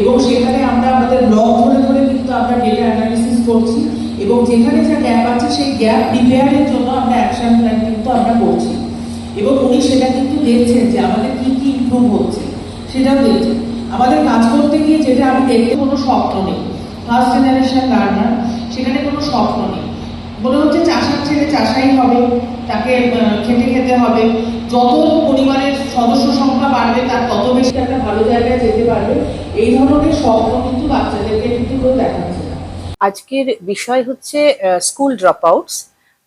এবং সেখানে আমরা আমাদের ব্লক ধরে ধরে কিন্তু আমরা ডেটা অ্যানালিসিস করছি এবং যেখানে যা গ্যাপ আছে সেই গ্যাপ রিপেয়ারের জন্য আমরা অ্যাকশন প্ল্যান কিন্তু আমরা করছি। এবং উনি সেটা কিন্তু দেখছেন যে আমাদের কি কি ইমপ্রুভ হচ্ছে। সেটাও দেখছেন। আমাদের কাজ করতে গিয়ে যেটা আমি দেখতে কোনো স্বপ্ন নেই। ফার্স্ট জেনারেশন লার্নার সেখানে কোনো স্বপ্ন নেই। মনে হচ্ছে চাষার ছেলে চাষাই হবে, তাকে খেটে খেতে হবে। যত এই ধরনের স্বপ্ন কিন্তু বাচ্চাদেরকে কিন্তু কেউ দেখাচ্ছে না। আজকের বিষয় হচ্ছে স্কুল ড্রপ আউটস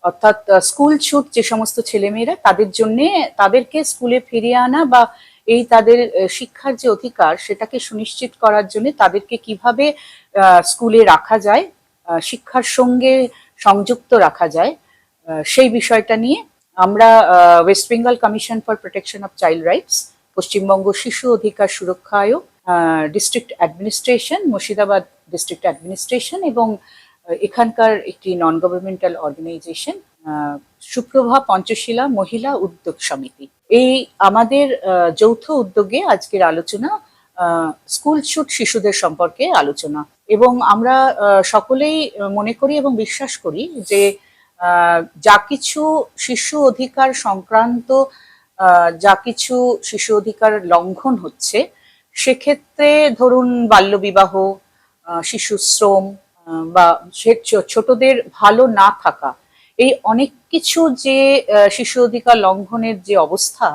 অর্থাৎ স্কুল ছুট যে সমস্ত ছেলেমেয়েরা, তাদের জন্য তাদেরকে স্কুলে ফিরিয়ে আনা বা এই তাদের শিক্ষার যে অধিকার, সেটাকে সুনিশ্চিত করার জন্য তাদেরকে কীভাবে স্কুলে রাখা যায় শিক্ষার সঙ্গে সংযুক্ত রাখা যায় সেই বিষয়টা নিয়ে আমরা West Bengal commission for protection of child rights Paschimbanga শিশু অধিকার সুরক্ষা আয়োগ district administration Murshidabad district administration এবং এখানকার একটি non governmental organisation Suprabha Panchashila Mahila Udyog Samiti. এই আমাদের যৌথ উদ্যোগে আজকের আলোচনা স্কুল ছুট শিশুদের সম্পর্কে আলোচনা। এবং আমরা সকলেই মনে করি এবং বিশ্বাস করি যে যা কিছু শিশু অধিকার সংক্রান্ত যা কিছু শিশু অধিকার লঙ্ঘন হচ্ছে সেক্ষেত্রে ধরুন বাল্যবিবাহ শিশু শ্রম বা ছোটদের ভালো না থাকা, এই অনেক কিছু যে শিশু অধিকার লঙ্ঘনের যে অবস্থা,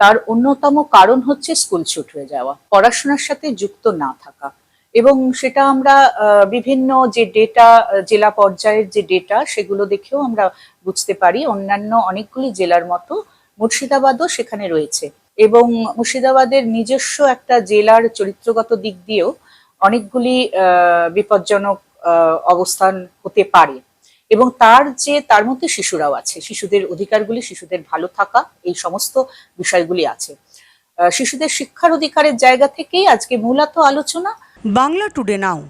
তার অন্যতম কারণ হচ্ছে স্কুল ছুট হয়ে যাওয়া, পড়াশোনার সাথে যুক্ত না থাকা এবং সেটা আমরা বিভিন্ন যে ডেটা জেলা পর্যায়ের যে ডেটা সেগুলো দেখেও আমরা বুঝতে পারি। অন্যান্য অনেকগুলি জেলার মতো মুর্শিদাবাদও সেখানে রয়েছে। এবং মুর্শিদাবাদের নিজস্ব একটা জেলার চরিত্রগত দিক দিয়েও অনেকগুলি বিপজ্জনক অবস্থান হতে পারে। এবং তার যে, তার মধ্যে শিশুরাও আছে। শিশুদের অধিকারগুলি, শিশুদের ভালো থাকা, এই সমস্ত বিষয়গুলি আছে। শিশুদের শিক্ষার অধিকারের জায়গা থেকেই আজকে মূলত আলোচনা। Bangla today now.